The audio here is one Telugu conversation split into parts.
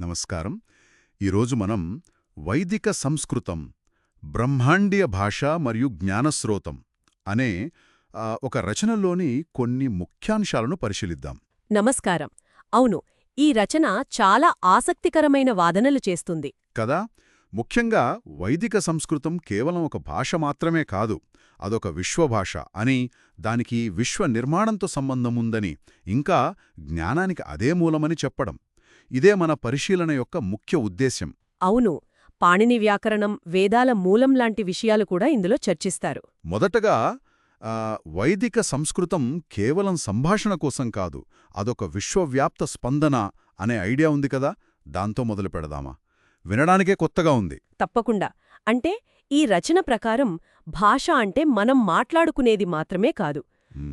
నమస్కారం. ఈరోజు మనం వైదిక సంస్కృతం బ్రహ్మాండీయ భాష మరియు జ్ఞానస్రోతం అనే ఒక రచనలోని కొన్ని ముఖ్యాంశాలను పరిశీలిద్దాం. నమస్కారం. అవును ఈ రచన చాలా ఆసక్తికరమైన వాదనలు చేస్తుంది. కదా? ముఖ్యంగా వైదిక సంస్కృతం కేవలం ఒక భాష మాత్రమే కాదు అదొక విశ్వభాష అని దానికి విశ్వ నిర్మాణంతో సంబంధం ఉందని ఇంకా జ్ఞానానికి అదే మూలమని చెప్పడం. ఇదే మన పరిశీలన యొక్క ముఖ్య ఉద్దేశ్యం. అవును పాణిని వ్యాకరణం వేదాల మూలం లాంటి విషయాలు కూడా ఇందులో చర్చిస్తారు. మొదటగా వైదిక సంస్కృతం కేవలం సంభాషణ కోసం కాదు అదొక విశ్వవ్యాప్త స్పందన అనే ఐడియా ఉంది కదా? దాంతో మొదలు పెడదామా? వినడానికే కొత్తగా ఉంది. తప్పకుండా. అంటే ఈ రచన ప్రకారం భాష అంటే మనం మాట్లాడుకునేది మాత్రమే కాదు.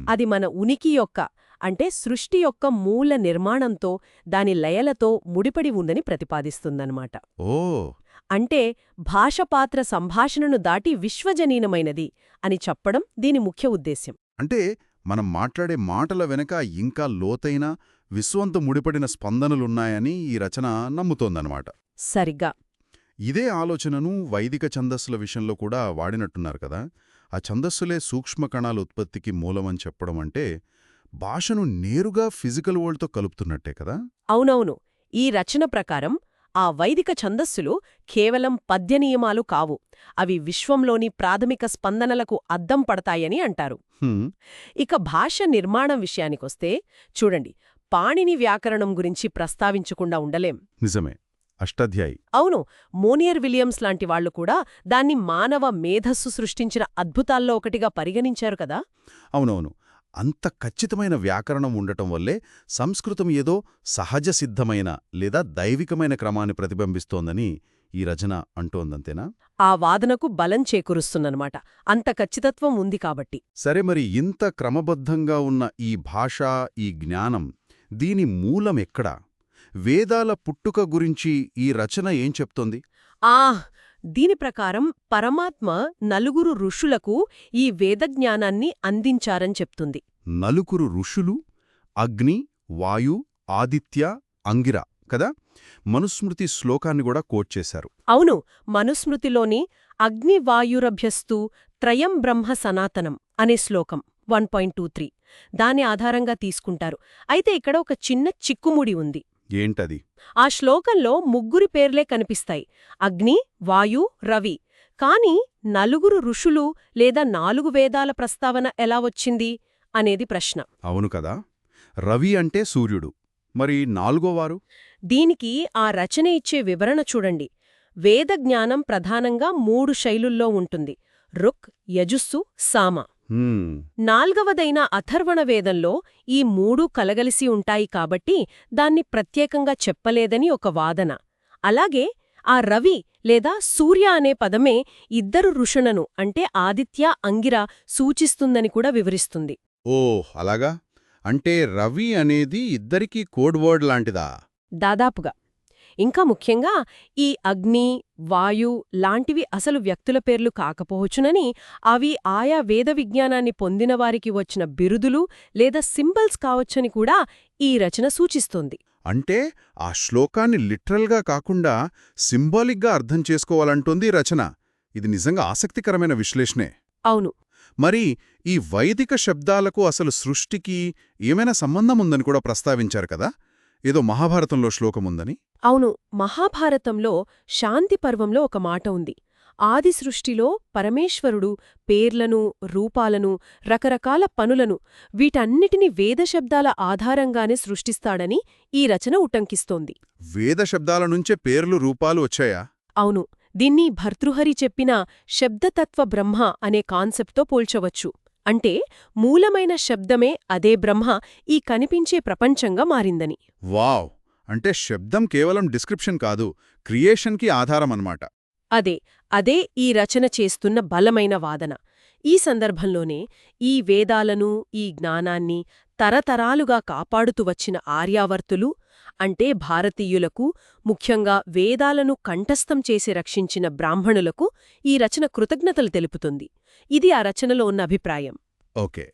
అది మన ఉనికి యొక్క అంటే సృష్టి యొక్క మూల నిర్మాణంతో దాని లయలతో ముడిపడి ఉందని ప్రతిపాదిస్తుందన్నమాట. ఓ! అంటే భాష పాత్ర సంభాషణను దాటి విశ్వజనీనమైనది అని చెప్పడం దీని ముఖ్య ఉద్దేశ్యం. అంటే మనం మాట్లాడే మాటల వెనక ఇంకా లోతైన విశ్వంతో ముడిపడిన స్పందనలున్నాయని ఈ రచన నమ్ముతోందనమాట సరిగ్గా. ఇదే ఆలోచనను వైదిక ఛందస్సుల విషయంలో కూడా వాడినట్టున్నారు కదా. ఆ ఛందస్సులే సూక్ష్మ కణాల ఉత్పత్తికి మూలమని చెప్పడం అంటే భాషను నేరుగా ఫిజికల్ వరల్డ్తో కలుపుతున్నట్టే కదా? అవునవును. ఈ రచన ప్రకారం ఆ వైదిక ఛందస్సులు కేవలం పద్యనియమాలు కావు. అవి విశ్వంలోని ప్రాథమిక స్పందనలకు అద్దం పడతాయని అంటారు. ఇక భాష నిర్మాణం విషయానికొస్తే చూడండి పాణిని వ్యాకరణం గురించి ప్రస్తావించకుండా ఉండలేం. నిజమే. అష్టాధ్యాయి. అవును మోనియర్ విలియమ్స్ లాంటి వాళ్ళు కూడా దాన్ని మానవ మేధస్సు సృష్టించిన అద్భుతాల్లో ఒకటిగా పరిగణించారు కదా? అవునవును. అంత ఖచ్చితమైన వ్యాకరణం ఉండటం వల్లే సంస్కృతం ఏదో సహజ సిద్ధమైన లేదా దైవికమైన క్రమాన్ని ప్రతిబింబిస్తోందని ఈ రచన అంటోందంతేనా? ఆ వాదనకు బలం చేకూరుస్తున్ననమాట అంత ఖచ్చితత్వం ఉంది కాబట్టి. సరే మరి ఇంత క్రమబద్ధంగా ఉన్న ఈ భాష ఈ జ్ఞానం దీని మూలం ఎక్కడా? వేదాల పుట్టుక గురించి ఈ రచన ఏం చెప్తోంది? ఆ దీని ప్రకారం పరమాత్మ నలుగురు ఋషులకు ఈ వేదజ్ఞానాన్ని అందించారని చెప్తుంది. నలుగురు ఋషులు అగ్ని వాయు ఆదిత్య అంగిర కదా? మనుస్మృతి శ్లోకాన్ని కూడా కోట్ చేశారు. అవును మనుస్మృతిలోని అగ్నివాయురభ్యస్తు త్రయం బ్రహ్మ సనాతనం అనే శ్లోకం వన్ పాయింట్ టూ త్రీ దాని ఆధారంగా తీసుకుంటారు. అయితే ఇక్కడ ఒక చిన్న చిక్కుముడి ఉంది. ఏంటది? ఆ శ్లోకంలో ముగ్గురి పేర్లే కనిపిస్తాయి. అగ్ని వాయు రవి. కాని నలుగురు ఋషులు లేదా నాలుగు వేదాల ప్రస్తావన ఎలా వచ్చింది అనేది ప్రశ్న. అవును కదా? రవి అంటే సూర్యుడు. మరి నాలుగోవారు దీనికి ఆ రచన ఇచ్చే వివరణ చూడండి. వేదజ్ఞానం ప్రధానంగా మూడు శైలుల్లో ఉంటుంది. రుక్ యజుస్సు సామ. నాల్గవదైన అథర్వణ వేదంలో ఈ మూడూ కలగలిసి ఉంటాయి కాబట్టి దాన్ని ప్రత్యేకంగా చెప్పలేదని ఒక వాదన. అలాగే ఆ రవి లేదా సూర్య అనే పదమే ఇద్దరు ఋషులను అంటే ఆదిత్య అంగిర సూచిస్తుందని కూడా వివరిస్తుంది. ఓ అలాగా? అంటే రవి అనేది ఇద్దరికీ కోడ్ వర్డ్ లాంటిదా? దాదాపుగా. ఇంకా ముఖ్యంగా ఈ అగ్ని వాయు లాంటివి అసలు వ్యక్తుల పేర్లు కాకపోవచ్చునని అవి ఆయా వేద విజ్ఞానాన్ని పొందినవారికి వచ్చిన బిరుదులు లేదా సింబల్స్ కావచ్చని కూడా ఈ రచన సూచిస్తోంది. అంటే ఆ శ్లోకాన్ని లిటరల్గా కాకుండా సింబాలిక్గా అర్థం చేసుకోవాలంటోంది రచన. ఇది నిజంగా ఆసక్తికరమైన విశ్లేషణే. అవును. మరి ఈ వైదిక శబ్దాలకు అసలు సృష్టికి ఏమైనా సంబంధం ఉందని కూడా ప్రస్తావించారు కదా? ఏదో మహాభారతంలో శ్లోకముందని? అవును మహాభారతంలో శాంతి పర్వంలో ఒక మాట ఉంది. ఆది సృష్టిలో పరమేశ్వరుడు పేర్లను రూపాలను రకరకాల పనులను వీటన్నిటిని వేదశబ్దాల ఆధారంగానే సృష్టిస్తాడని ఈ రచన ఉటంకిస్తోంది. వేద శబ్దాల నుంచే పేర్లు రూపాలు వచ్చాయా? అవును దీన్ని భర్తృహరి చెప్పిన శబ్దతత్వ బ్రహ్మ అనే కాన్సెప్ట్తో పోల్చవచ్చు. అంటే మూలమైన శబ్దమే అదే బ్రహ్మ ఈ కనిపించే ప్రపంచంగా మారిందని. వావ్! అంటే శబ్దం కేవలం డిస్క్రిప్షన్ కాదు క్రియేషన్కి ఆధారం అన్నమాట అదే అదే ఈ రచన చేస్తున్న బలమైన వాదన. ఈ సందర్భంలోనే ఈ వేదాలను ఈ జ్ఞానాన్ని తరతరాలుగా కాపాడుతూ వచ్చిన ఆర్యావర్తులు అంటే భారతీయులకు ముఖ్యంగా వేదాలను కంఠస్థం చేసి రక్షించిన బ్రాహ్మణులకు ఈ రచన కృతజ్ఞతలు తెలుపుతుంది. ఇది ఆ రచనలో ఉన్న అభిప్రాయం. ఓకే.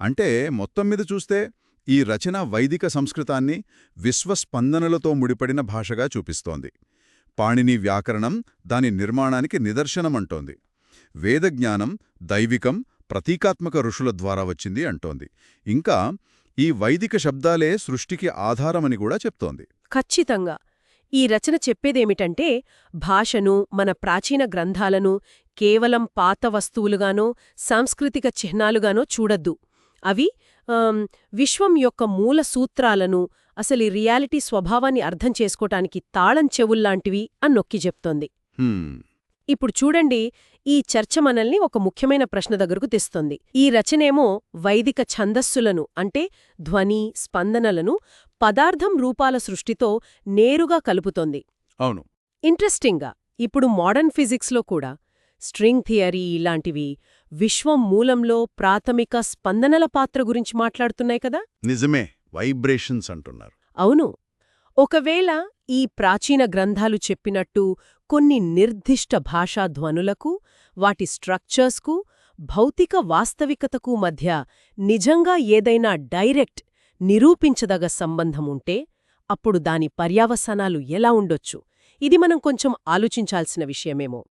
అంటే మొత్తం మీద చూస్తే ఈ రచన వైదిక సంస్కృతాన్ని విశ్వస్పందనలతో ముడిపడిన భాషగా చూపిస్తోంది. పాణిని వ్యాకరణం దాని నిర్మాణానికి నిదర్శనమంటోంది. వేదజ్ఞానం దైవికం ప్రతీకాత్మక ఋషుల ద్వారా వచ్చింది అంటోంది. ఇంకా ఈ వైదిక శబ్దాలే సృష్టికి ఆధారమని కూడా చెప్తోంది. ఖచ్చితంగా. ఈ రచన చెప్పేదేమిటంటే భాషను మన ప్రాచీన గ్రంథాలను కేవలం పాత వస్తువులుగానో సాంస్కృతిక చిహ్నాలుగానో చూడద్దు. అవి విశ్వం యొక్క మూల సూత్రాలను అసలు రియాలిటీ స్వభావాన్ని అర్థం చేసుకోటానికి తాళం చెవుల్లాంటివి అని నొక్కి చెప్తోంది. ఇప్పుడు చూడండి ఈ చర్చ మనల్ని ఒక ముఖ్యమైన ప్రశ్న దగ్గరకు తెస్తుంది. ఈ రచనేమో వైదిక ఛందస్సులను అంటే ధ్వని స్పందనలను పదార్థం రూపాల సృష్టితో నేరుగా కలుపుతోంది. అవును. ఇంట్రెస్టింగ్గా ఇప్పుడు మోడర్న్ ఫిజిక్స్లో కూడా స్ట్రింగ్ థియరీ ఇలాంటివి విశ్వం మూలంలో ప్రాథమిక స్పందనల పాత్ర గురించి మాట్లాడుతున్నాయి కదా? నిజమే వైబ్రేషన్స్ అంటున్నారు. అవును. ఒకవేళ ఈ ప్రాచీన గ్రంథాలు చెప్పినట్టు కొన్ని నిర్దిష్ట భాషాధ్వనులకు వాటి స్ట్రక్చర్స్కు భౌతిక వాస్తవికతకు మధ్య నిజంగా ఏదైనా డైరెక్ట్ నిరూపించదగ సంబంధముంటే అప్పుడు దాని పర్యావసానాలు ఎలా ఉండొచ్చు? ఇది మనం కొంచెం ఆలోచించాల్సిన విషయమేమో.